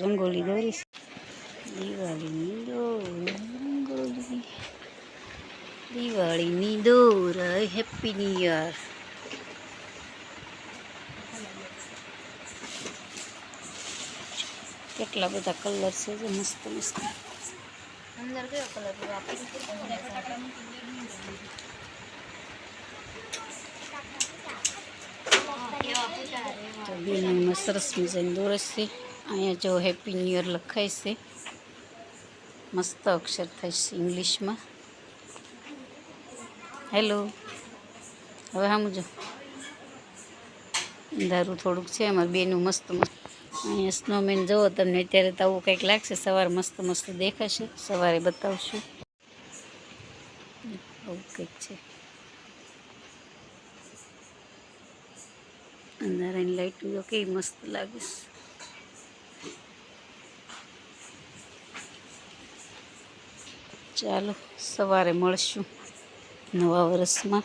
રંગોળી દોરીશ દિવાળીની દોર રંગોળી દિવાળીની દોર હેપી ન્યુ યર કેટલા બધા કલર છે જે મસ્ત મસ્ત. અંદર કયો કલર આપી સરસ મજાની દોરસ છે. અહીંયા જો હેપી ન્યુ યર લખાય છે. મસ્ત અક્ષર છે ઇંગ્લિશમાં હેલો હવે સમજો અંધારું થોડુંક છે, અમારે બેનું મસ્ત મસ્ત. અહીંયા સ્નોમેન જુઓ તમને, અત્યારે તો આવું કંઈક લાગશે, સવારે મસ્ત મસ્ત દેખાશે. સવારે બતાવશું. આવું કંઈક છે. અંધારાની લાઈટ કેવી મસ્ત લાગે છે. ચાલો સવારે મળશું નવા વર્ષમાં.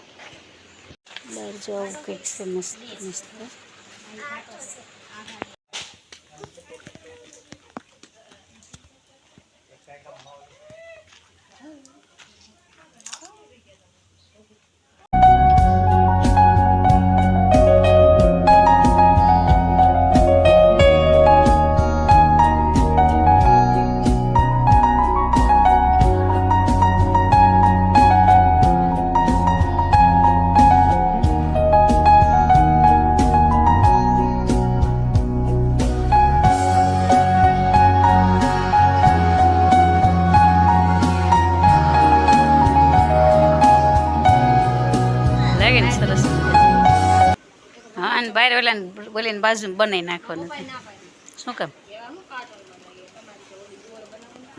બહાર જાઓ કંઈક છે મસ્ત મસ્ત. બહાર ઓલા બોલીને બાજુ બનાવી નાખવાનું. શું કામ?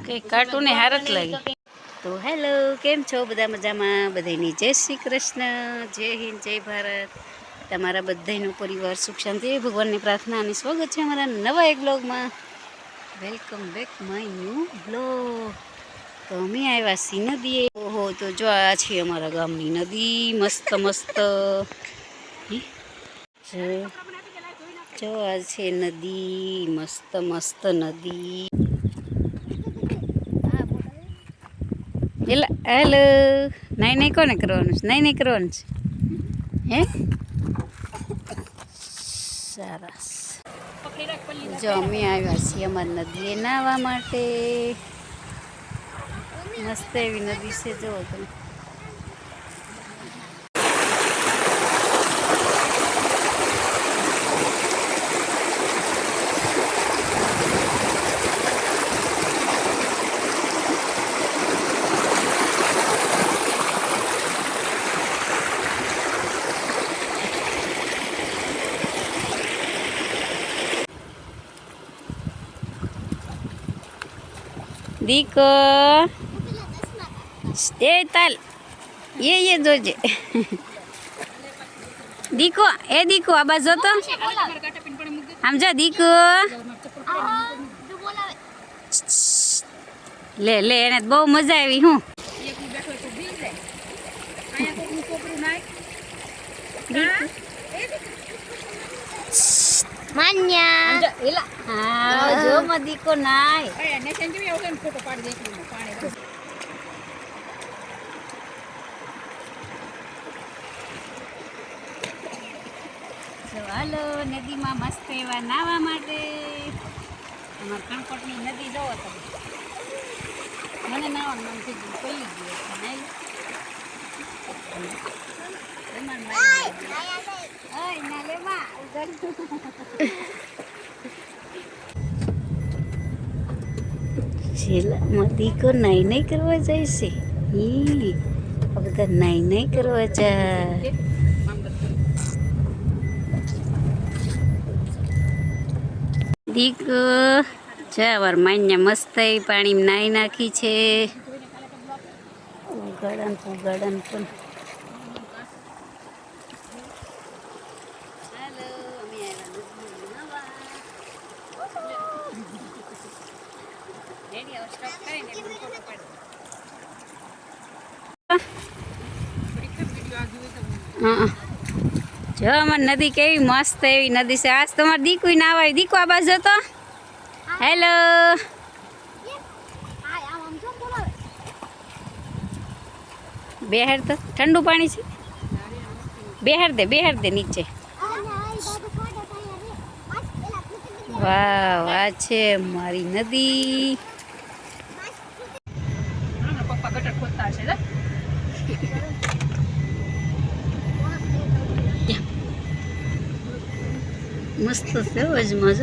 કઈ કાર્ટૂને હાર જ લાગે. તો હેલો, કેમ છો? બધા મજામાં? બધાની જય શ્રી કૃષ્ણ, જય હિન્દ, જય ભારત. તમારા બધાનું પરિવાર સુખ શાંતિ, ભગવાનની પ્રાર્થના અને સ્વાગત છે અમારા નવા એક બ્લોગમાં welcome back my new blog તો અમે આવ્યા સી નદીએ. ઓહો, તો જો આ છે અમારા ગામની નદી. મસ્ત મસ્ત? જો- જો આ છે નદી, મસ્ત મસ્ત નદી. એલ હેલો. નહીં નહીં કોને કરવાનું છે? નહીં નહીં કરવાનું છે? હે? સરસ. જો અમે આવ્યા છીએ અમારી નદીએ નાહવા માટે. મસ્ત એવી નદી છે, જુઓ તમે. દીકો એ તાલ. એ એ જોજે. દીકો એ દીકો આ બાજુ તો આમ જો દીકો લે લે એને બહુ મજા આવી હું. માન્યા. હા જો માં દીકો નાય. તો હાલો નદીમાં મસ્ત એવા નાહવા માટે. અમાર કણકોટની નદી જોવો તમે. મને નાવાનું મન થઈ ગયું પડી ગયું નાઈ એમાં નાઈ ઓય ના લે માં છેલ્લામાં દીકો નાઈ નાઈ કરવા જાય છે? ઈ, આ બધા નાઈ નાઈ કરવા જાય. દીકો જવાર માન્યા મસ્ત પાણી નાઈ નાખી છે ઉગાડન ઉગાડન પણ હાલો અમે આવ્યા નદીમાં નાહવા. રેડી હવે સ્ટોપ કરીને એક ફોટો પાડી હા જો અમારી નદી કેવી મસ્ત એવી નદી છે. આજ તમારે દીકુ ના આવે આ બાજુ તો હેલો બેહાર તો ઠંડુ પાણી છે. બેહાર દે બેહાર દે નીચે. વાવ આ છે મારી નદી. મસ્ત છે અજમાં